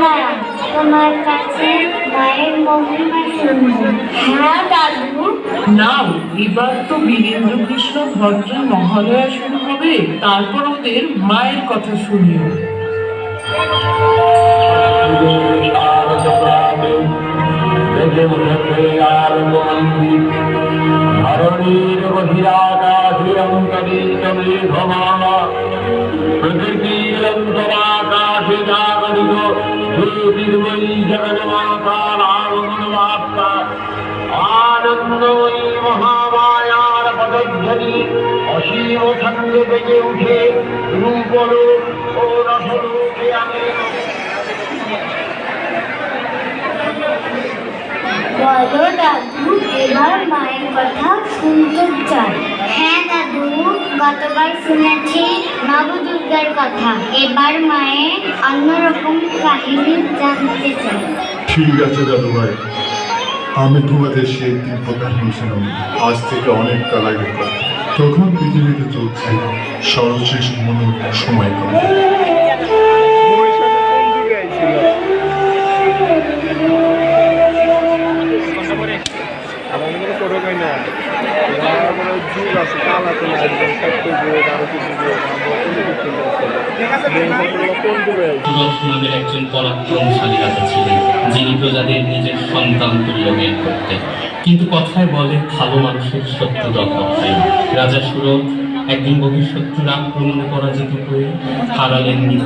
দাঁড়াও তোমার কাছে মায়ের মহিমা শুনব। হ্যাঁ দাদু নাও এবার তো বীরেন্দ্র কৃষ্ণ ভদ্র মহালয়া শুরু হবে তারপর ওদের মায়ের কথা শুনিও। ধরণীর বহিরাকাশে অন্তরিত মেঘমালা প্রকৃতির অন্তরাকাশে জাগরিত জগন্মাতার আগমন বার্তা আনন্দময়ী মহামায়ার পদধ্বনি অসীম ছন্দে বেজে উঠে রূপলোক ও রসলোকে আমি বলো দাদু এবার মায়ের কথা শুনতে চাই। হ্যাঁ দাদু। গতবার শুনেছি নবদুর্গার কথা। এবার মায়ের অন্যরকম কাহিনী জানতে চাই। ঠিক আছে দাদু ভাই। আমি তোমাদের সেই দিব্য কাহিনী শুনলাম আজ থেকে অনেক কাল আগে তখন পৃথিবীতে চলছে সর্বশেষ মনে সময় কিন্তু কথায় বলে ভালো মানুষের সত্য দরকার। রাজা সুরথ একদিন বহিঃশত্রুর পূর্ণ পরাজিত হয়ে হারালেন নিজ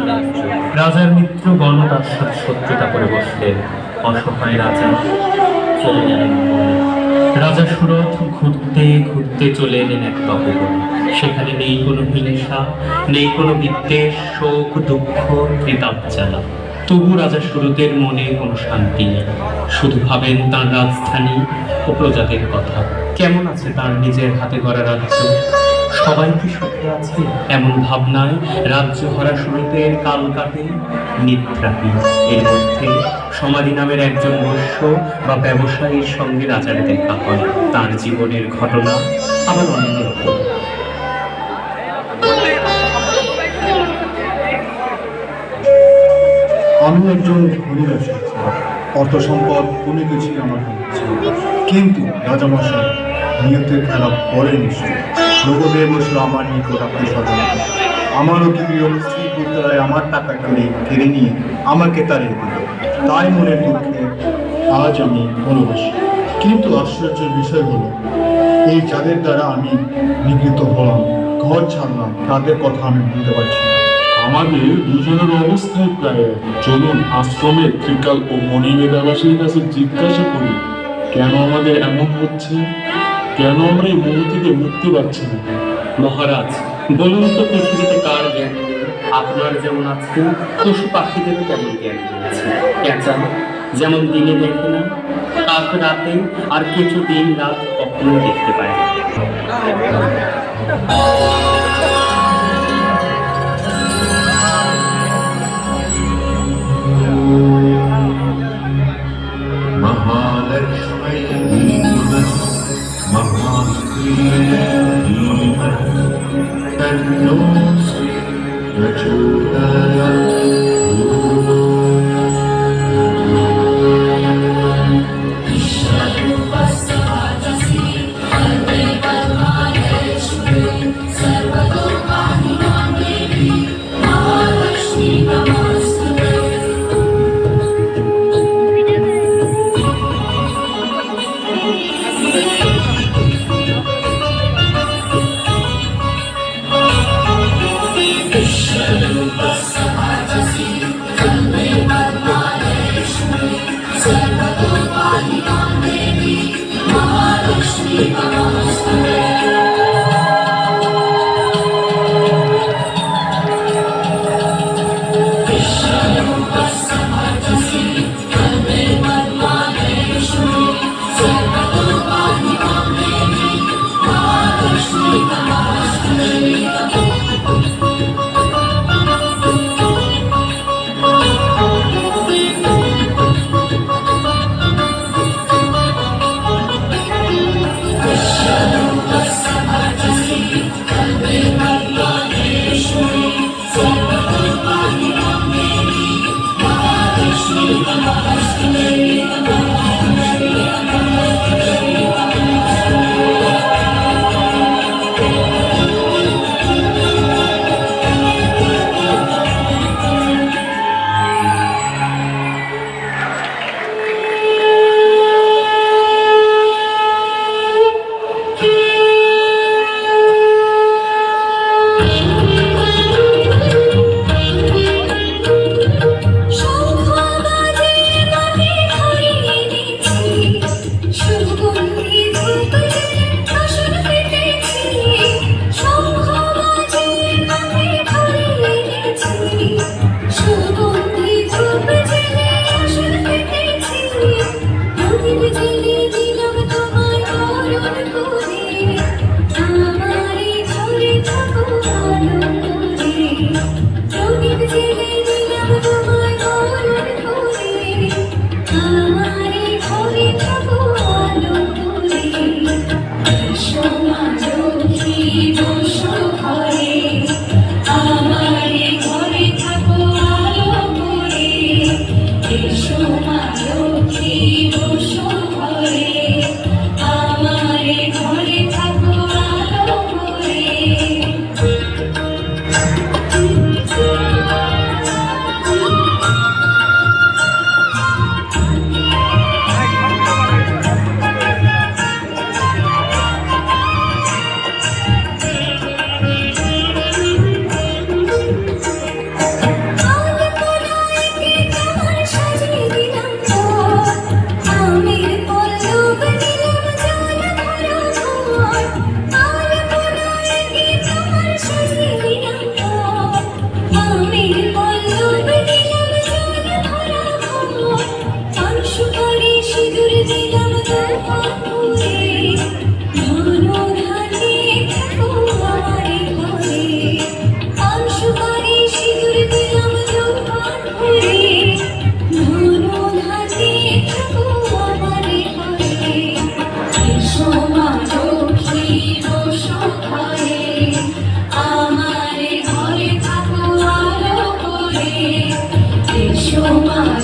রাজার মিত্র গণ তার সাথে সত্যতা করে বসলেন। অসহায় রাজা চলে গেলেন রাজা সুরথ ঘুরতে ঘুরতে চলে এলেন এক তপবনে। সেখানে নেই কোনো হিংসা, নেই কোনো বিদ্বেষ, শোক, দুঃখ জ্বালা। তবু রাজা সুরতের মনে কোনো শান্তি নেই। শুধু ভাবেন তার রাজধানী ও প্রজাদের কথা। কেমন আছে তার নিজের হাতে গড়া রাজ্য? সবাই কি সুখে আছে? এমন ভাবনায় রাজ্য হরা সুরতের কাল কাটে নিদ্রাহীন এর মধ্যে সমাধি নামের একজন বৈশ্য বা ব্যবসায়ীর সঙ্গে রাজার দেখা হয়। তার জীবনের ঘটনা আবার অন্যরকম আমি একজন ব্যবসায়ী। অর্থ সম্পদ কোনো কিছুই আমার ছিল। কিন্তু রাজামশাই নিয়তের খেলা পরে নিশ্চয়। লোক বসল আমার নিকট আত্মীয় স্বজন আমারও প্রিয় স্ত্রী পুত্রায় আমার টাকা কেড়ে কেড়ে নিয়ে আমাকে তাড়িয়ে দিল। তাই মনের দুঃখে আজ আমি ভালোবাসি কিন্তু আশ্চর্যের বিষয় হলো, এই যাদের দ্বারা আমি নিগৃহীত হলাম। ঘর ছাড়লাম, তাদের কথা আমি ভুলতে পারছি না। আমাদের দুজনের অবস্থায় প্রায়। চলুন আশ্রমের ত্রিকাল ও মণিমেধাবাসীর কাছে জিজ্ঞাসা করি। কেন আমাদের এমন হচ্ছে? কেন আমরা এই মোহ থেকে মুক্তি পাচ্ছি না? মহারাজ, বলুন তো পৃথিবীতে কার জ্ঞান আপনার যেমন আছে, পশু পাখিদেরও তেমন জ্ঞান রয়েছে পেঁচা যেমন দিনে দেখে না কাক রাতে আর কিছু দিন রাত কখনো দেখতে পায় না। Thank you. 就不怕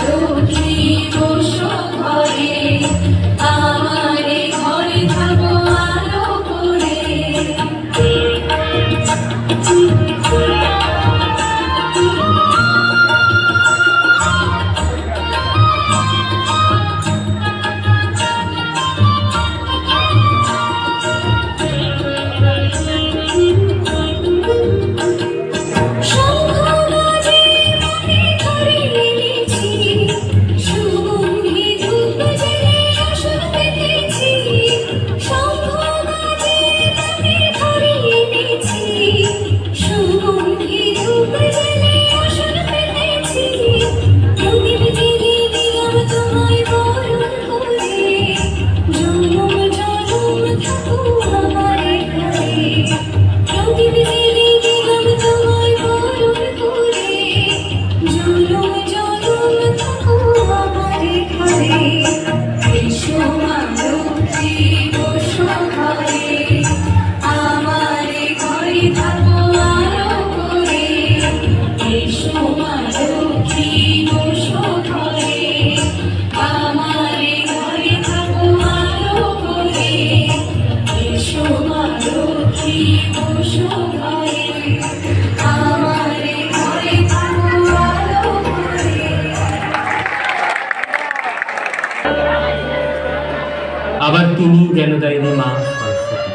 জ্ঞানদায়িনী মা সরস্বতী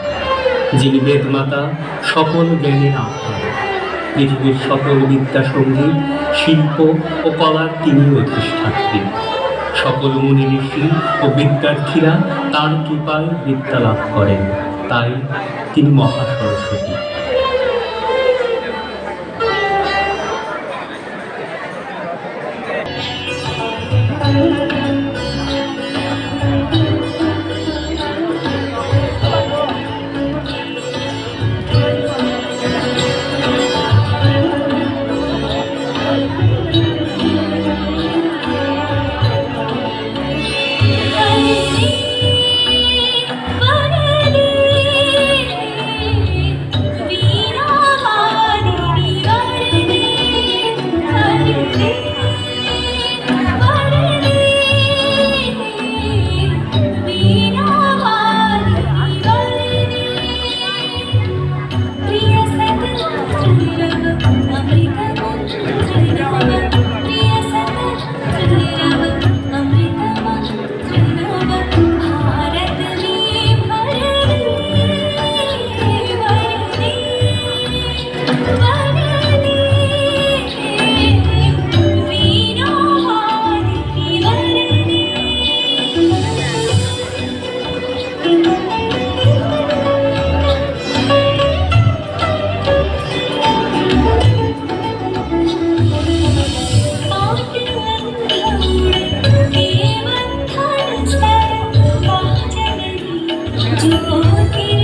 যিনি বেদমাতা, সকল জ্ঞানের আহ্বান পৃথিবীর সকল বিদ্যা সংগীত, শিল্প ও কলার তিনি অধিষ্ঠাত্রী। সকল মুনি ঋষি ও বিদ্যার্থীরা তার কৃপায় বিদ্যা লাভ করেন। তাই তিনি মহাসরস্বতী। জ্যোতি